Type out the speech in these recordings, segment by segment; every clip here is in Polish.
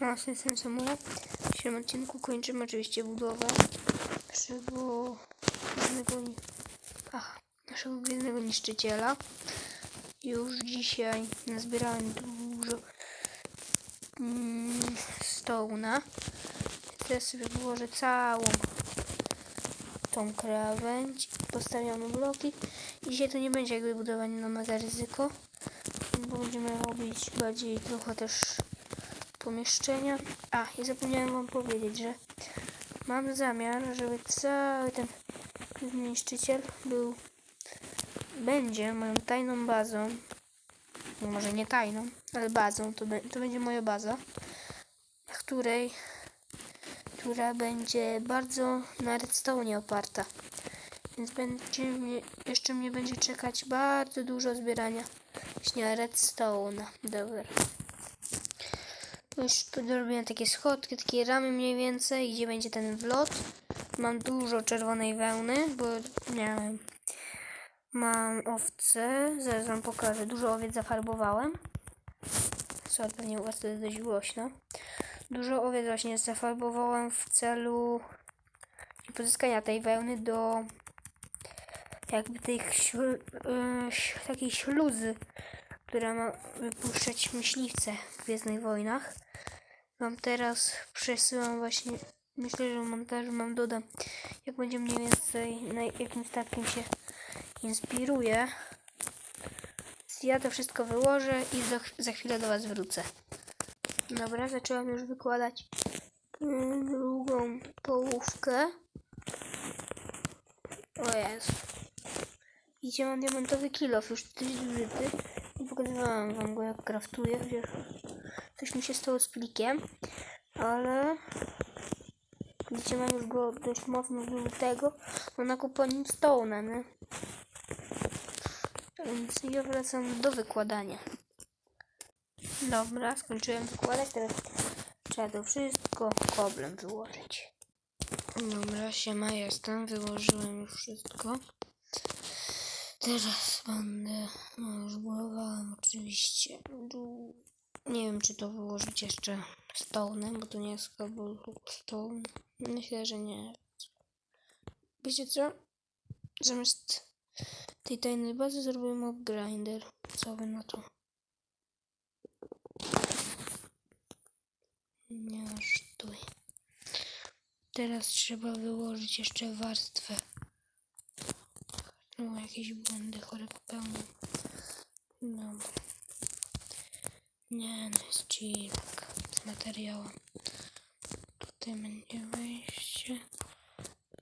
No, jestem Samuel. W dzisiejszym odcinku kończymy oczywiście budowę naszego gwiezdnego, ach, naszego gwiezdnego niszczyciela. Już dzisiaj nazbierałem dużo mm, stołna. Teraz sobie wyłożę całą tą krawędź. Postawiamy bloki. Dzisiaj to nie będzie jakby budowanie na mega ryzyko, bo będziemy robić bardziej trochę też pomieszczenia. A, i zapomniałem wam powiedzieć, że mam zamiar, żeby cały ten niszczyciel był, będzie moją tajną bazą. Może nie tajną, ale bazą. To, be, to będzie moja baza, na której, która będzie bardzo na redstone oparta. Więc będzie mnie, jeszcze mnie będzie czekać bardzo dużo zbierania właśnie redstone'a. Dobra. Już tu zrobiłem takie schodki, takie ramy mniej więcej, gdzie będzie ten wlot. Mam dużo czerwonej wełny, bo miałem. Mam owce, zaraz wam pokażę. Dużo owiec zafarbowałem. Sorry, pewnie u was to jest dość głośno. Dużo owiec właśnie zafarbowałem w celu pozyskania tej wełny do jakby tej ślu, y, ś- takiej śluzy, która ma wypuszczać myśliwce w Gwiezdnych Wojnach. Wam teraz przesyłam właśnie, myślę, że w montażu mam dodam, jak będzie mniej więcej, na jakim statkiem się inspiruje. Ja to wszystko wyłożę i za, za chwilę do Was wrócę. Dobra, zaczęłam już wykładać mm, drugą połówkę. O jest. Widzicie, mam diamentowy kilof, już dość zużyty. Pokazywałam wam go, jak kraftuję, chociaż coś mi się stało z plikiem, ale widzicie, mam już go dość mocno zużytego, bo nakuponim stołna, nie? Więc ja wracam do wykładania. Dobra, skończyłem wykładać, teraz trzeba to wszystko koblem wyłożyć. Dobra, siema, jestem, wyłożyłem już wszystko. Teraz będę, no już budowałem oczywiście, nie wiem czy to wyłożyć jeszcze stołnem, bo to nie jest cobble stone. Myślę, że nie. Wiecie co? Zamiast tej tajnej bazy zrobię mob grinder. Co wy na to? Nie sztuj. Teraz trzeba wyłożyć jeszcze warstwę. No, jakieś błędy chore popełniam. No. Nie, no jest z materiałem. Tutaj będzie wejście.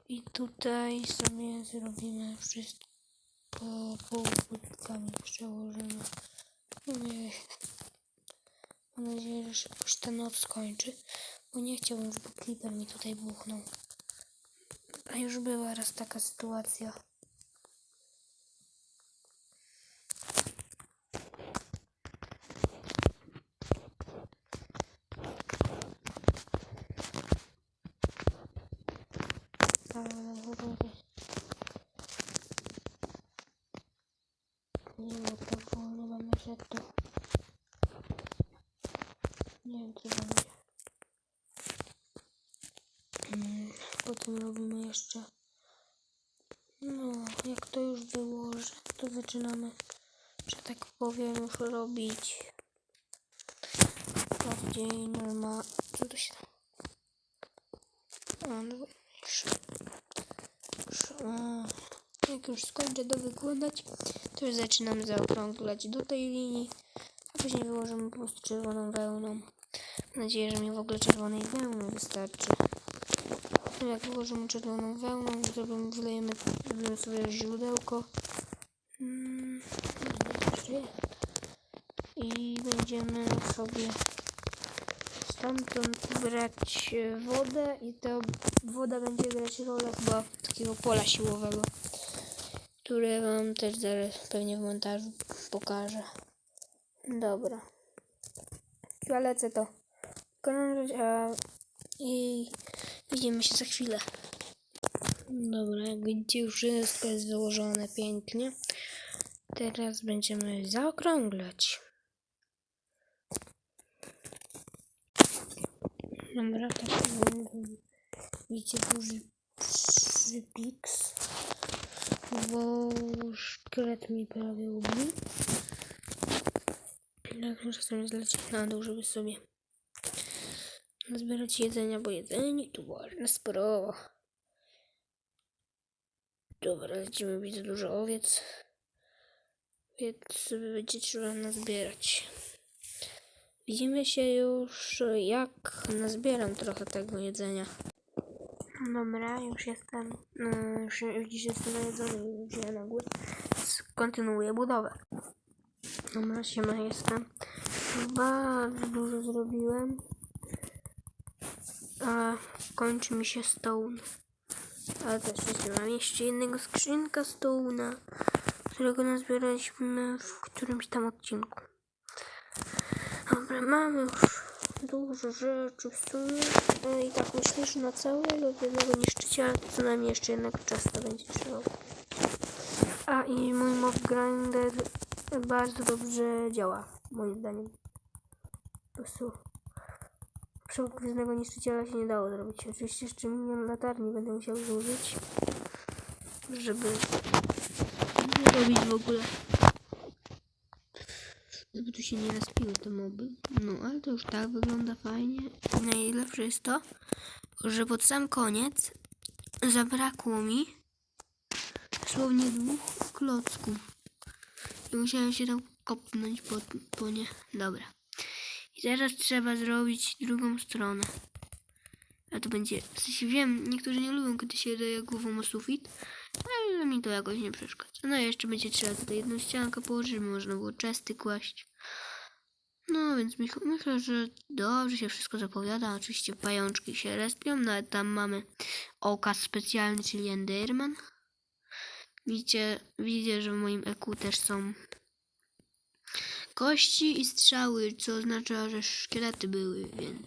I tutaj sobie zrobimy wszystko półpłytkami przełożymy. Mam nadzieję, że szybko się ta noc skończy, bo nie chciałbym, żeby creeper mi tutaj buchnął. A już była raz taka sytuacja. Nie ma to nie mamy rzeczy. Nie wiem co będzie. Mm, Potem robimy jeszcze. No, jak to już wyłożę, to zaczynamy, że tak powiem, już robić bardziej norma... Co to się tam... A, no, już, jak już skończę to wykładać, to już zaczynamy zaokrąglać do tej linii, a później wyłożymy po prostu czerwoną wełną. Mam nadzieję, że mi w ogóle czerwonej wełny wystarczy. No jak wyłożymy czerwoną wełną, zrobimy, wylejemy, zrobimy sobie źródełko. Mm, jest. I będziemy sobie stamtąd brać e, wodę i ta woda będzie grać rolę chyba takiego pola siłowego, które wam też zaraz pewnie w montażu pokażę. Dobra. Ja lecę to a i widzimy się za chwilę. Dobra, jak widzicie już wszystko jest wyłożone pięknie. Teraz będziemy zaokrąglać. Dobra, tak. Widzicie duży przypiks. Bo szkielet mi prawie ubił. Tak, muszę sobie zlecieć na dół, żeby sobie nazbierać jedzenia, bo jedzenie tu ważne sprawa. Dobra, lecimy, widzę dużo owiec. Więc sobie będzie trzeba nazbierać. Widzimy się już, jak nazbieram trochę tego jedzenia. Dobra, już jestem, yy, już widzisz, jestem najedzony, już idę na górę. Kontynuuję budowę. Dobra, siema, jestem. Bardzo dużo zrobiłem. A kończy mi się stone. Ale też jeszcze mam jeszcze jednego skrzynka stone'a, którego nazbieraliśmy w którymś tam odcinku. Mamy już dużo rzeczy w sumie. No I tak myślę, że na całego jednego niszczyciela to co najmniej jeszcze jednego czasta będzie trzeba. A i mój mob grinder bardzo dobrze działa, moim zdaniem. Po prostu przy gwiezdnego niszczyciela się nie dało zrobić. Oczywiście jeszcze milion latarni będę musiał zużyć, żeby nie robić w ogóle. Żeby tu się nie rozpiły te moby. No, ale to już tak wygląda fajnie. Najlepsze jest to, że pod sam koniec zabrakło mi dosłownie dwóch klocków. I musiałem się tam kopnąć po, po nie. Dobra. I teraz trzeba zrobić drugą stronę. A to będzie, w sensie wiem, niektórzy nie lubią, kiedy się daje głową o sufit, ale mi to jakoś nie przeszkadza. No i jeszcze będzie trzeba tutaj jedną ściankę położyć, żeby można było czesty kłaść. No więc myślę, że dobrze się wszystko zapowiada. Oczywiście pajączki się respią, no ale tam mamy okaz specjalny, czyli Enderman. Widzicie, widzicie, że w moim EQ też są kości i strzały, co oznacza, że szkielety były, więc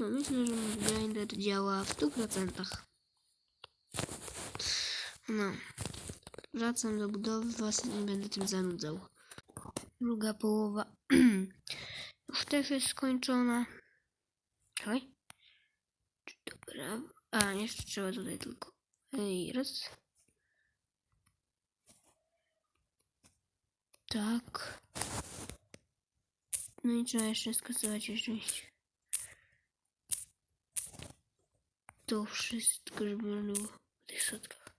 no myślę, że mój grinder działa w 100%. No, wracam do budowy, was nie będę tym zanudzał. Druga połowa już też jest skończona. Oj. Dobra. A, jeszcze trzeba tutaj tylko. Ej, raz. Tak. No i trzeba jeszcze skasować jeszcze to wszystko, żeby było w tych środkach.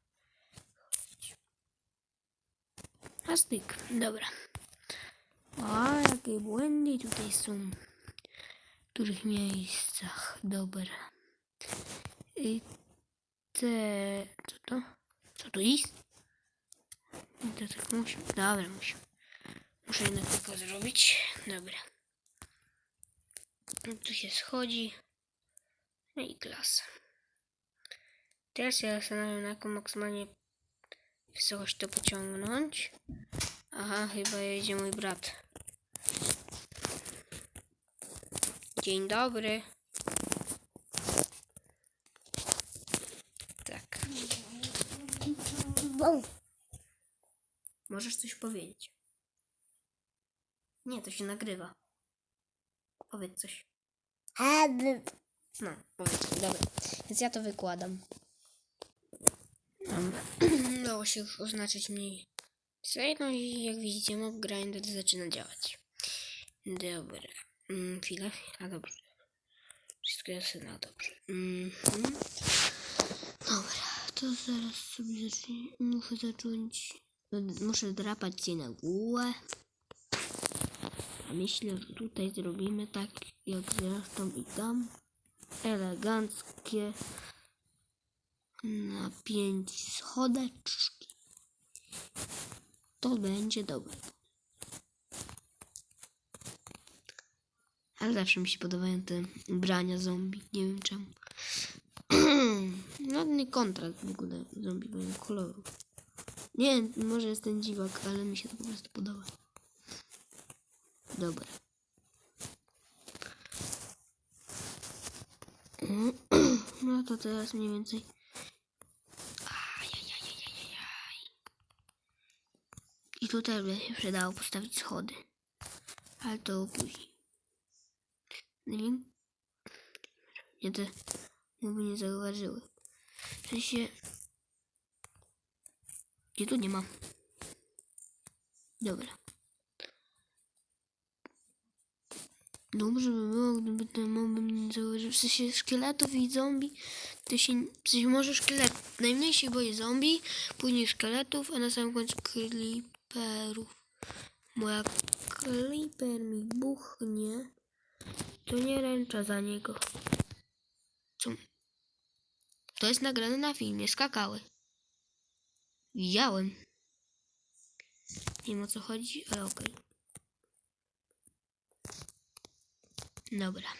A styk, dobra. A jakie błędy tutaj są. W których miejscach. Dobra. I te... Co to? Co to jest? I to tak musi... Dobra, musi. Muszę jednak tylko zrobić. Dobra. Tu się schodzi. No i klasa. Teraz się zastanawiam, na jaką maksymalnie wysokość to pociągnąć. Aha, chyba jedzie mój brat. Dzień dobry. Tak. Możesz coś powiedzieć. Nie, to się nagrywa. Powiedz coś. No, powiedz. Dobra. Więc ja to wykładam. Dobra. Dało się już oznaczyć mniej. więcej. No i jak widzicie, mob grinder zaczyna działać. Dobra. Mm. A dobrze. Wszystko jest na dobrze. Mhm. Dobra, to zaraz sobie zacznę. Muszę zacząć. Muszę drapać się na głowę. A myślę, że tutaj zrobimy tak jak zresztą i tam. Eleganckie. Na pięć schodeczki. To będzie dobre. Ale zawsze mi się podobają te ubrania zombie. Nie wiem czemu. Ładny kontrast w ogóle zombie mają koloru. Nie, może jest ten dziwak, ale mi się to po prostu podoba. Dobra. No to teraz mniej więcej. I tutaj by się przydało postawić schody. Ale to później. Nie wiem. Nie te nie zauważyły. W sensie... Gdzie tu nie ma? Dobra. Dobrze by było, gdyby te moby mnie nie zauważyły. W sensie szkieletów i zombie, to się... W sensie może szkielet... Najmniej się boję zombie, później szkieletów, a na samym końcu creeperów. Bo jak creeper mi buchnie, to nie ręczę za niego. Co? To jest nagrane na filmie, skakały. Widziałem. Nie wiem o co chodzi, ale okej. Dobra.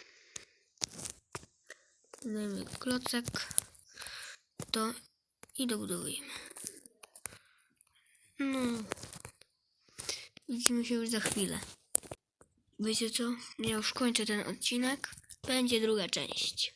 Dajmy klocek. To i dobudowujemy. No. Widzimy się już za chwilę. Wiecie co? Ja już kończę ten odcinek. Będzie druga część.